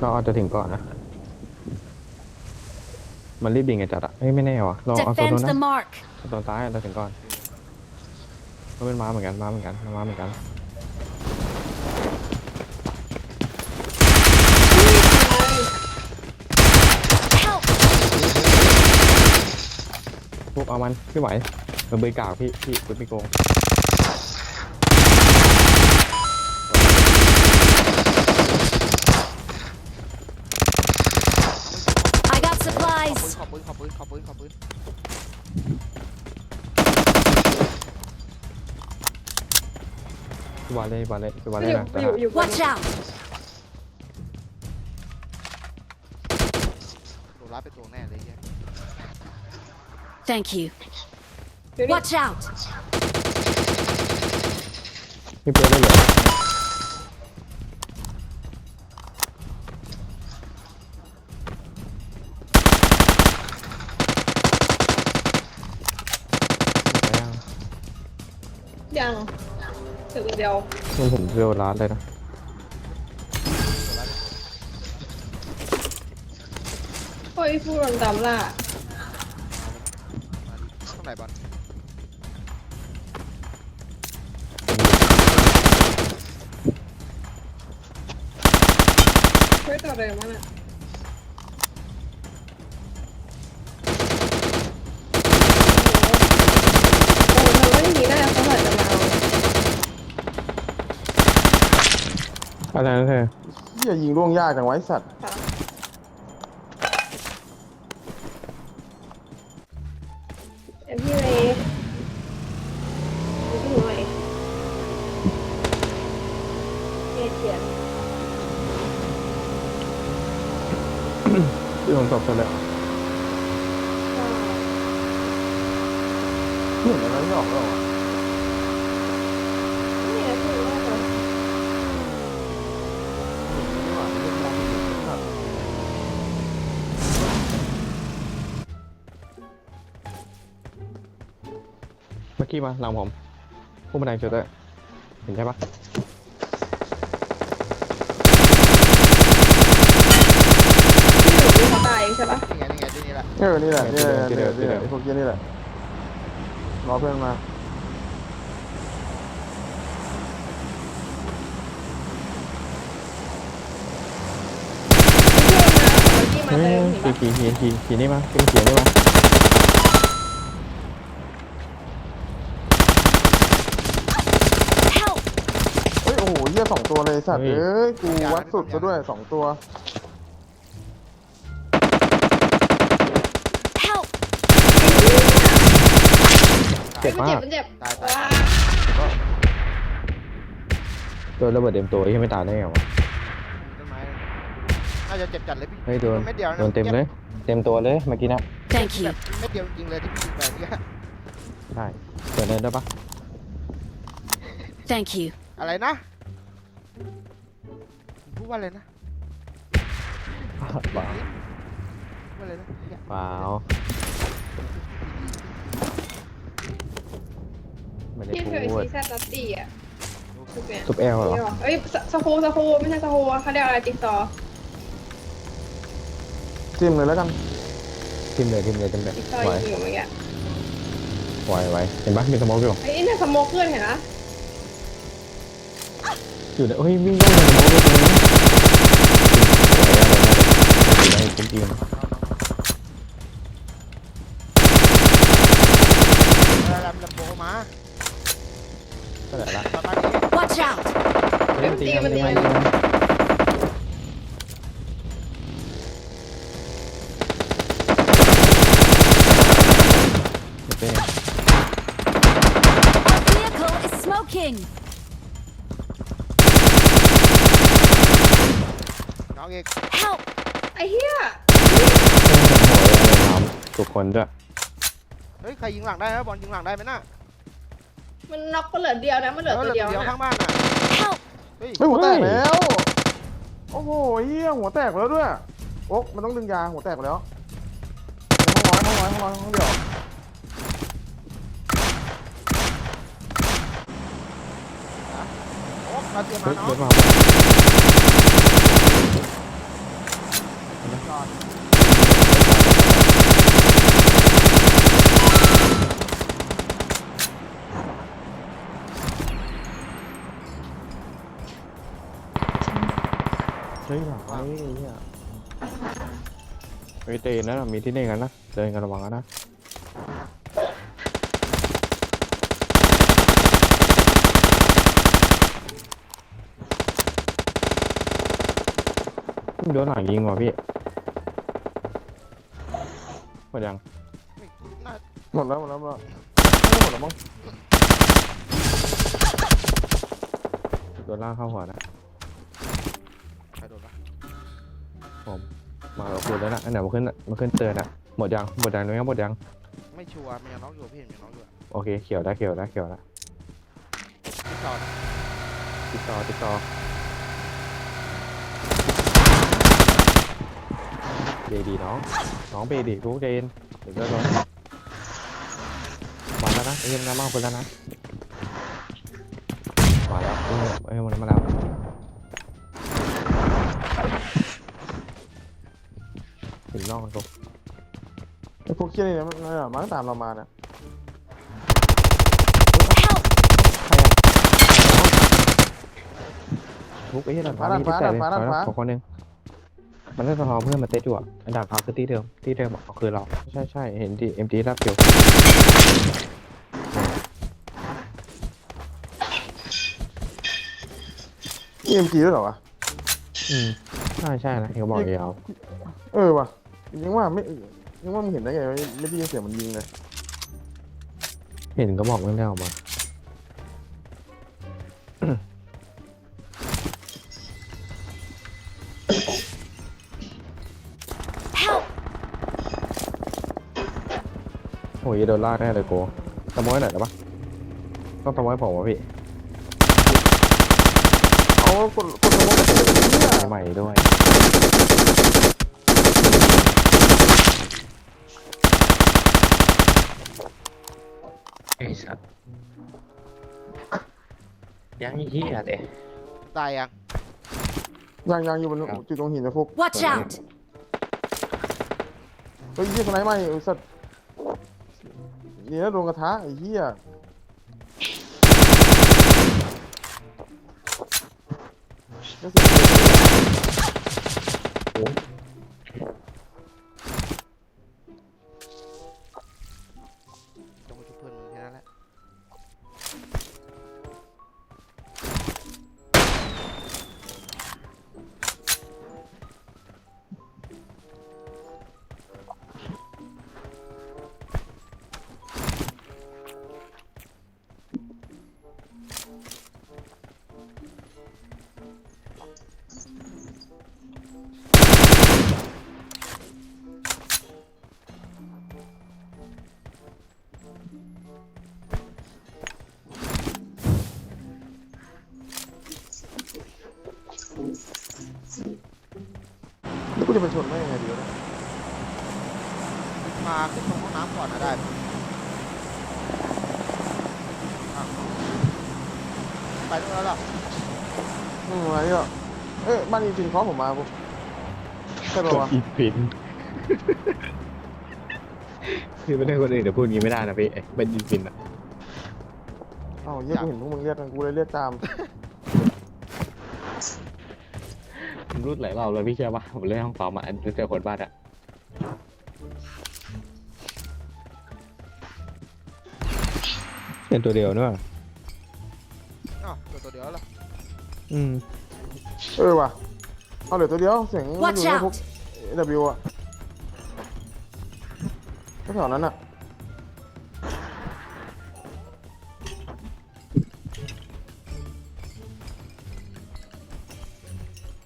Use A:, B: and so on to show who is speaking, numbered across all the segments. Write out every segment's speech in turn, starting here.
A: เราอาจจะถึงก่อนนะ มันรีบดิ่งไงจัดอะเฮ้ยไม่แน่วะเราเอาตัว
B: Defend
A: นู้น
B: the
A: นะ
B: mark.
A: เอาตัวซ้ายเราถึงก่อนมันเป็นม้าเหมือนกันม้าเหมือนกันม้าเหมือนกัน
B: Help!
A: พวกเอามันไม่ไหวมันเบยกากพี่พี่คุณพี่โกง
B: I got
C: ขอ
B: supplies.
C: ปืนข อปืนขอปืนขอปืนขอปืน
A: พี่วาเล่พี่วาเล่พี่วา
D: อ
A: เล่
D: ยู่
A: นะ
D: อยู่อยู่บน
B: Watch out!
C: โดนรับไปตัวแน่เลยเหี้ย
B: Thank you.
D: อยู่นี่
B: Watch out!
A: พี่เปิดได้เลยไดี
D: ยว
A: มันผมเร็วร้านเลยนะ
D: เฮ้ยพูดโดนตามล่า
C: มาดิข้างไหนบอล
D: ช่วยต่อเดิมมั้งอะ อาอะ
A: ไรนะเธอ
E: เฮียยิงล่วงยากจังไวะไอ้สัตว์
D: ค่ะเอ็มพี่เลยดูพี่หน่อยเอเขียน
A: พี่ผมตบตัวเลย
E: เห็นอะไรไม่ออกหรอวะ เมื่อ
A: กี้มาหลังผมผู้บันไดเจอด้วยเห็นใช่ปะ
D: พี่หนูมีเขาตายใช่ปะ
C: นี่ไงนี่ไงที่นี่แหละ
E: เออนี่แหละนี่แหละนี่แหละนี่แหละไอ้พวกเฮียนี่แหละรอเพื่อนมา
D: พี่มา
A: เฮ้
D: เมื่
A: ย
D: อกี้มาเติมเห็นปะ
A: ขี่ขี่ขี่ขี่นี่มาขี่ขี่นี่มา
B: Help!
E: เฮ้ยโอ้โหเฮียสองตัวเลยสัตว์เอ้ยกูวัดสุดซะด้วยสองตัว
B: Help!
A: เจ็บ
D: มัน
A: มา
D: เจ็บ
A: ก
D: มันเจ็บ
C: ตายตาย
D: ว้า
A: ตัวระเบิดเต็มตัวยังไม่ตายได้ไงวะ
C: ต้นไม้น่าจะเจ็บจัดเลยพี่
A: เฮ้ยโดน
C: เม็ดเดียวนะ
A: โดนเต็มเลย เต็มตัวเลยเมื่อกี้นะ
B: Thank
C: แบ
B: you.
C: บเม็ดเดียวจริงเลยที่พี่ยิงไปเนี่ย
A: ใช่เปิดเดินได้ปะ
B: Thank you.
C: อะไรนะ พูดว่าอะไรนะ
A: เปล่า
C: พูดว่าอะไรนะเนี่ย
A: เปล่าไม่ได้
D: พี่เคย
A: พูด
D: ซีแซดตัตตี้อะคือเนี่ย
A: ซุปแอลเหรอ
D: เอ้ยสสกูสกูไม่ใช่สกูเขาเรียกอะไรจิ๊กซอว์
E: จิ้มเลยแล้วกัน
A: ทิมเลยทิมเลยทิมเลย
D: จิ๊กซอว์
A: ไหว
D: อยู่เมื่อกี้
A: ไหวไหวเห็นปะมีสโมองอยู่
D: ไอ้ยเนี่ยสโมกเกอร์เห็นปะ
A: อยู่เนี่ยเฮ้ยวิ่งเข้าไปในสโมองเลยตรงนี้ไหวอะ ไรนะจริงๆ
C: เวลาลำลำโบมา
A: ก็ได้ละ
C: ประมาณนี้
B: Watch out!
A: เฮ้ยตีกันตีกันตีกันโอเค
B: Our vehicle is smoking!
C: น้องเอก
B: Help!
D: ไอ้เหี้ย
A: ถาม ทุกคนด้วย
C: เฮ้ยใครยิงหลังได้นะบอลยิงหลังได้ไหมน่ะ
D: มันน็อกก็เหลือเดียวนะ มันเหลือ
C: เออ
D: ตัว
C: เหลือ
D: เดียว
C: เดียว
D: นะ
C: ข้างบ้านน่ะ
B: Help!
C: เฮ้ย
E: เฮ้ยหัวแตกแล้ว โอ้โหเฮียหัวแตกแล้วด้วย โอ๊กมันต้องดึงยาหัวแตกแล้วห้องน้อยห้องน้อยห้องน้อยห้องเดียว
C: โอ้มาเตรียม
A: เฮ้
C: มายน้อง
A: รถมา เฮ้ยหลังไอ้เหี้ยเฮ้ยเตนนะมีที่เล่นกันนะเดินกันระวังกันนะโดนหลังยิงว่ะพี่หมดยัง
C: ไม่น่า
E: หมดแล้วหมดแล้วหมดแล้วไม่หมดแล้วมั้ง
A: โดนล่างเข้าหัวนะ มากับคุณแล้วนะอันไหนมาขึ้นมาขึ้นเตือนอะหมดยังหมดยังตรงนี้หมดยัง
C: ไม่ชัวร์มีน้องอยู่พี่เห็นมีน้องอยู่
A: โอเคเขียวได้เขียวได้เขียวได้
C: ที่จอด
A: ติดต่อติดต่อเบดีน้องน้องเบดีทุกเจนเดี๋ยวก็ร้องมาแล้วนะเอ็มน้ำมากคนแล้วนะมาแล้วเอ้ยเอ้ยมันมาแล้ว อกกันกู
E: ไอ้พวกเคี้ยนี่นะมันมันมันตามเรามาเนี่ย
B: Help!
A: ทุกไอ้เหี้ยดันฟ้ามีที่แต่เลยฟ้าแล้วขอคนหนึงมันได้สะท้อนเพื่อนมาเตะอยู่อะอันดับฟ้าคือที่เดิมที่เดิมอะคือเราใช่ใช่เห็นที่เอ็มดีรับอยู่
E: เอ็มจีด้วยเหรอวะ
A: อืมใช่ใช่นะเองบอกยาว
E: เออว่ะ ยังว่าไม่ยังว่ามึงเห็นได้ไงวะไม่ได้ยินเสียงมันยิงเลย
A: เห็นก็บอกไม่ได้ออกมา
B: Help!
A: โอ้ยโดนลากแน่เลยโกตะมอยหน่อยได้ปะต้องตะมอยผมวะพี่
E: เอากดกดสมองกับเสียงเนี่ย
A: ใหม่ๆด้วย ไอ้สัตว์ยังเหี้ยเลย
C: ตายยัง
E: ยังยังอยู่บนจุดตรงหินนะพวก
B: Watch out!
E: เฮ้ยเหี้ยสไนด์ไหมไอ้สัตว์นี่นะโดนกระทะไอ้เหี้ย
C: จงไป
E: กูจะไปชนได้ยังไงดีวะเนี่ย
C: มาขึ้นตรงห้องน้ำก่อนนะได้อะไปด้วยแล้วเหรอ
E: อืมอะไรก็เอ้ยบ้านจริงๆเขาผมมาพวกใช่ป่าวะ
A: อีพินคือไม่ได้คนอื่นเดี๋ยวพูดงี้ไม่ได้นะพี่เป็นอีพินอะ
E: เอ้าเหี้ยกูเห็นพวกมึงเรียกกันกูเลยเรียกตาม
A: ผม รูดหลายรอบเลยพี่เชื่อป่ะผมเล่นห้องซ้อมอะแล้วเจอคนบ้านอะเป็นตัวเดียวเนอะ
C: อ้าวตัวตัวเดียวแล้วเหรอ
A: อืม
E: เออว่ะเอาเหลือตัวเดียวเสียงมัน
B: Watch
E: อยู่ในพวก
B: out!
E: W อะก็แถวนั้นอะ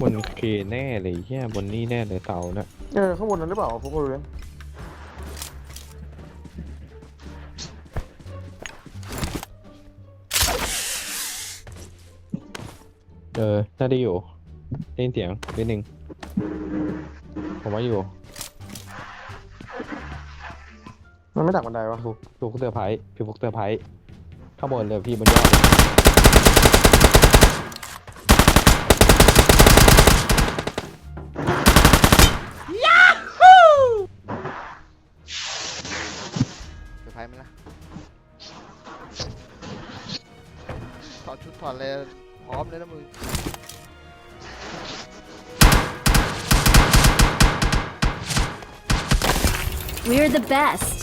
A: บนเคแน่เลยแย่บนนี่แน่เลยเสาน่ะ
E: เออข้างบนนั้นหรือเปล่าพวกกูเรียน
A: เออ น่าได้อยู่ได้ยินเสียงนิดนึงผมว่าอยู่
E: มันไม่ดักบันไดวะ
A: พี่ฟุกเซอร์ไพรส์พี่ฟุกเซอร์ไพรส์ข้างบนเลยพี่บนยอด
C: อดชุดถอดเลยพร้อมเลยนะมึง
B: We're the best